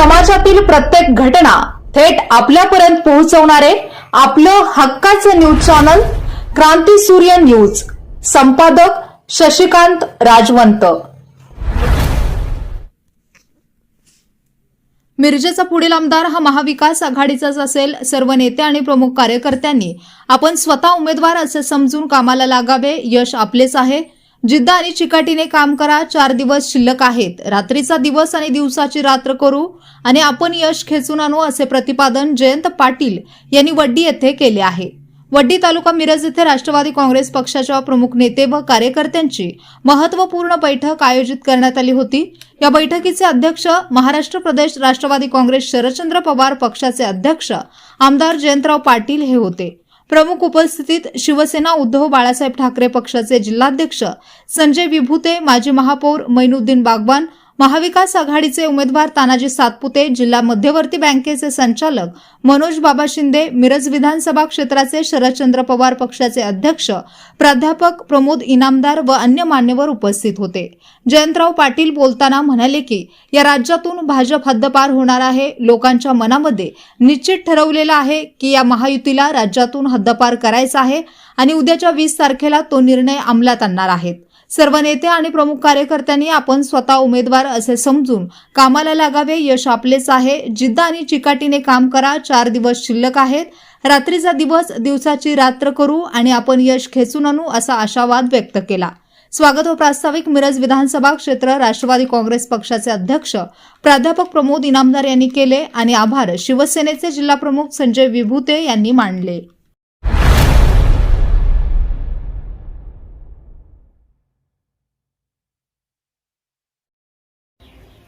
समाजातील प्रत्येक घटना थेट आपल्यापर्यंत पोहोचवणारे आपलं हक्काचं न्यूज चॅनल क्रांती सूर्य न्यूज. संपादक शशिकांत राजवंत. मिरजेचा पुढील आमदार हा महाविकास आघाडीचाच असेल सर्व नेते आणि प्रमुख कार्यकर्त्यांनी. आपण स्वतः उमेदवार असे समजून कामाला लागावे यश आपलेच आहे. जिद्द आणि चिकाटीने काम करा चार दिवस शिल्लक आहेत. रात्रीचा दिवस आणि दिवसाची रात्र करू आणि आपण यश खेचून आणू असे प्रतिपादन जयंत पाटील यांनी वड्डी येथे केले आहे. वड्डी तालुका मिरज येथे राष्ट्रवादी काँग्रेस पक्षाच्या प्रमुख नेते व कार्यकर्त्यांची महत्त्वपूर्ण बैठक आयोजित करण्यात आली होती. या बैठकीचे अध्यक्ष महाराष्ट्र प्रदेश राष्ट्रवादी काँग्रेस शरदचंद्र पवार पक्षाचे अध्यक्ष आमदार जयंतराव पाटील हे होते. प्रमुख उपस्थितीत शिवसेना उद्धव बाळासाहेब ठाकरे पक्षाचे जिल्हाध्यक्ष संजय विभूते माजी महापौर मैनुद्दीन बागवान महाविकास आघाडीचे उमेदवार तानाजी सातपुते जिल्हा मध्यवर्ती बँकेचे संचालक मनोज बाबा शिंदे मिरज विधानसभा क्षेत्राचे शरदचंद्र पवार पक्षाचे अध्यक्ष प्राध्यापक प्रमोद इनामदार व अन्य मान्यवर उपस्थित होते. जयंतराव पाटील बोलताना म्हणाले की या राज्यातून भाजप हद्दपार होणार आहे लोकांच्या मनामध्ये निश्चित ठरवलेलं आहे की या महायुतीला राज्यातून हद्दपार करायचा आहे आणि उद्याच्या वीस तारखेला तो निर्णय अंमलात आणणार आहेत. सर्व नेते आणि प्रमुख कार्यकर्त्यांनी आपण स्वतः उमेदवार असे समजून कामाला लागावे यश आपलेच आहे. जिद्द आणि चिकाटीने काम करा. चार दिवस शिल्लक आहेत. रात्रीचा दिवस दिवसाची रात्र करू आणि आपण यश खेचून आणू असा आशावाद व्यक्त केला. स्वागत व प्रास्ताविक मिरज विधानसभा क्षेत्र राष्ट्रवादी काँग्रेस पक्षाचे अध्यक्ष प्राध्यापक प्रमोद इनामदार यांनी केले आणि आभार शिवसेनेचे जिल्हाप्रमुख संजय विभूते यांनी मांडले